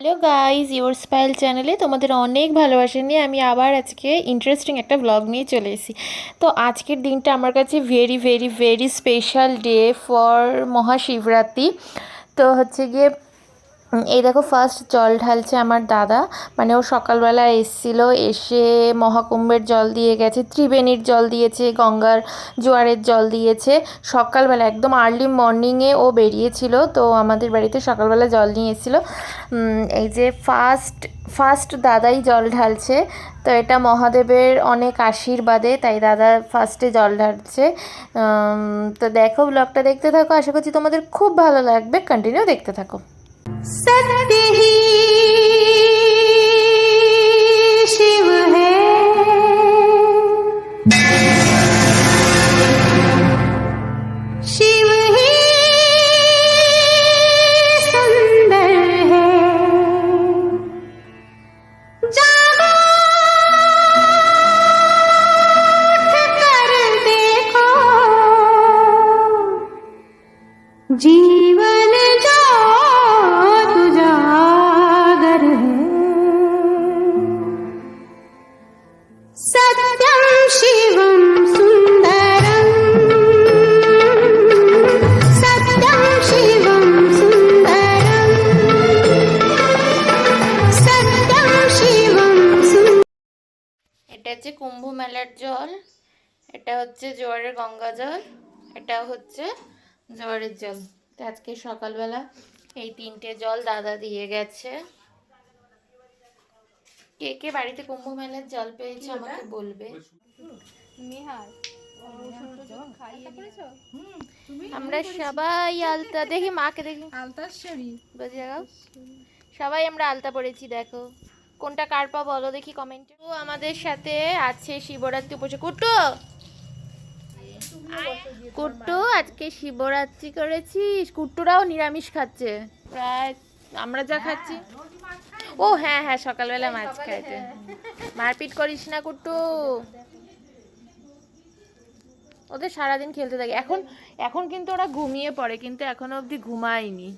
Hello guys your স্পাইল চ্যানেলে তোমাদের অনেক ভালোবাসা নিয়ে আমি আবার আজকে ইন্টারেস্টিং একটা ব্লগ নিয়ে চলে এসেছি। তো আজকের দিনটা আমার কাছে very very very special day for Mahashivratri. তো হচ্ছে গিয়ে এই দেখো ফার্স্ট জল ঢালছে আমার দাদা। মানে ও সকালবেলা এসছিল, এসে মহাকুম্ভের জল দিয়ে গেছে, ত্রিবেণীর জল দিয়েছে, গঙ্গার জোয়ারের জল দিয়েছে। সকালবেলা, একদম আর্লি মর্নিংয়ে ও বেরিয়েছিল, তো আমাদের বাড়িতে সকালবেলা জল নিয়ে এসেছিল। এই যে ফার্স্ট ফার্স্ট দাদাই জল ঢালছে, তো এটা মহাদেবের অনেক আশীর্বাদে, তাই দাদা ফার্স্টে জল ঢালছে। তো দেখো ব্লগটা দেখতে থাকো, আশা করছি তোমাদের খুব ভালো লাগবে। কন্টিনিউ দেখতে থাকো। सत्य शिव है। शिव ही सुंदर है। देखो। जीवन জল এটা হচ্ছে জোয়ারের গঙ্গা জল এটা হচ্ছে জোয়ারের জল। তো আজকে সকালবেলা এই তিনটে জল দাদা দিয়ে গেছে। কে কে বাড়িতে কুম্ভ মেলার জল পেয়েছে আমাকে বলবে? আমরা সবাই আলতা দেখি মাকে দেখি। আলতাশ্বরী বুঝে সবাই আমরা আলতা পড়েছি দেখো। কোনটা কার পা বলো দেখি কমেন্টে ও আমাদের সাথে আছে শিবরাত্রি উপসে কুট্টু! কুট্টু, আজকে শিবরাত্রি করেছিস? কুট্টুরাও নিরামিষ খাচ্ছে। প্রায় আমরা যা খাচ্ছি। ও হ্যাঁ হ্যাঁ সকালবেলা মাছ খাইতে। মারপিট করিস না কুট্টু। ওদের সারাদিন খেলতে থাকে। এখন এখন কিন্তু ওরা ঘুমিয়ে পড়ে, কিন্তু এখনও অবধি ঘুমায়নি।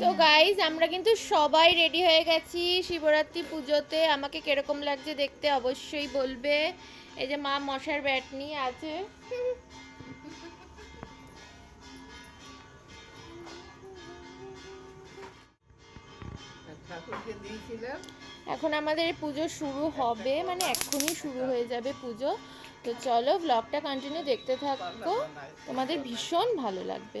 তো গাইজ আমরা কিন্তু সবাই রেডি হয়ে গেছি শিবরাত্রি পুজোতে। আমাকে কীরকম লাগছে দেখতে অবশ্যই বলবে। এই যে মা মশার ব্যাট নিয়ে আছে এখন আমাদের পুজো শুরু হবে মানে এক্ষুনি শুরু হয়ে যাবে পুজো। তো চলো ব্লগটা কন্টিনিউ দেখতে থাকো। তোমাদের ভীষণ ভালো লাগবে।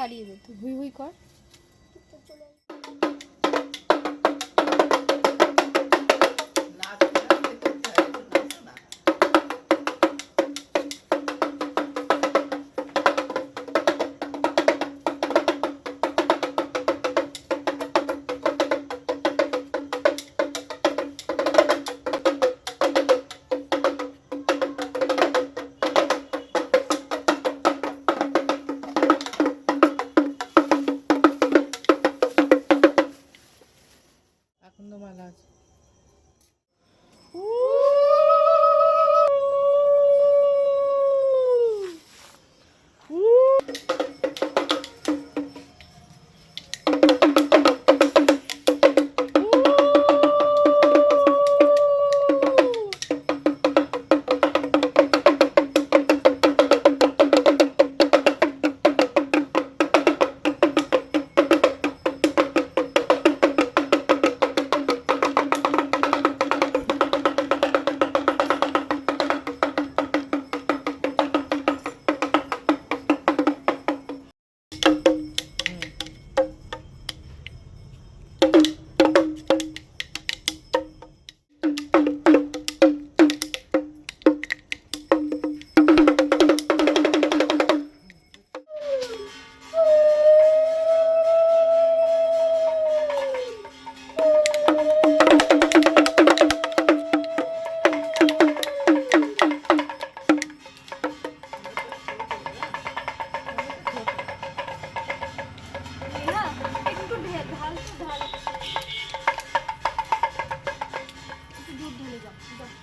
তাড়িয়ে দে তুই হুই হুই কর। সন্ধ্যমালা আছে উ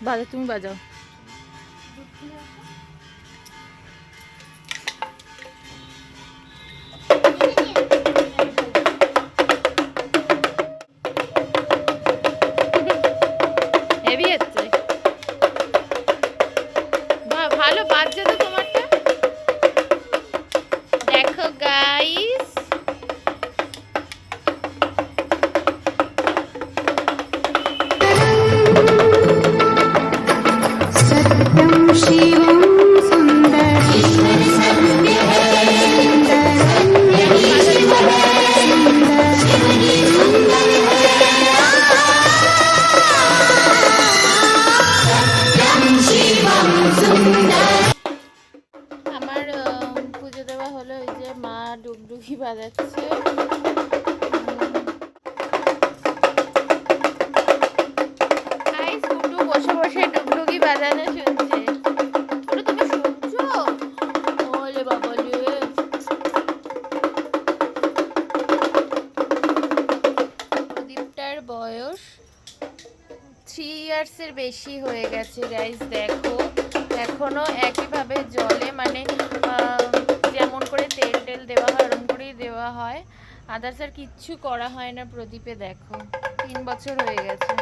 বাজা তুমি বাজাও। বাজানো শুনছে। ওটা তুমি শুনছো? ওলে বাবা প্রদীপটার বয়স থ্রি ইয়ার্সের বেশি হয়ে গেছে গাইজ দেখো। এখনও একইভাবে জলে মানে যেমন করে তেল টেল দেওয়া হয় ওরকম করেই দেওয়া হয়। আদার্স আর কিচ্ছু করা হয় না প্রদীপে, দেখো। তিন বছর হয়ে গেছে।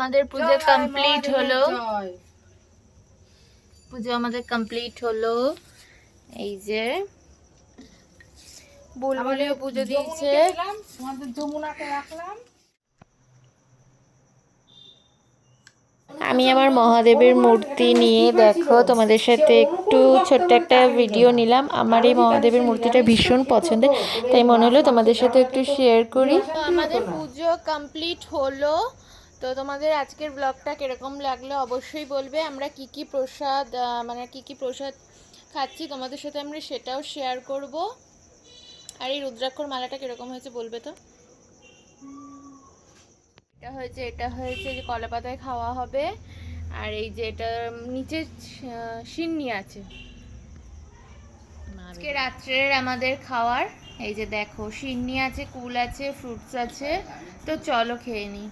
আমাদের পুজো কমপ্লিট হলো। পুজো আমাদের কমপ্লিট হলো। এই যে বুলবুলিও পুজো দিয়েছে। আমি আমার মহাদেবের মূর্তি নিয়ে দেখো তোমাদের সাথে একটু ছোট্ট একটা ভিডিও নিলাম। আমার এই মহাদেবের মূর্তিটা ভীষণ পছন্দের তাই মনে হলো তোমাদের সাথে একটু শেয়ার করি। আমাদের পুজো কমপ্লিট হলো। তো তোমাদের আজকের ব্লগটা কীরকম লাগল অবশ্যই বলবে। আমরা কি কি প্রসাদ মানে কি কি প্রসাদ খাচ্ছি তোমাদের সাথে আমরা সেটাও শেয়ার করব। আর এই রুদ্রাক্ষর মালাটা কীরকম হয়েছে বলবে তো? এটা হয়েছে এটা হয়েছে যে কলা পাতায় খাওয়া হবে। আর এই যে এটা নিচে সিন্নি আছে। আজকে রাত্রের আমাদের খাওয়ার। এই যে দেখো সিন্নি আছে কুল আছে ফ্রুটস আছে। তো চলো খেয়ে নিই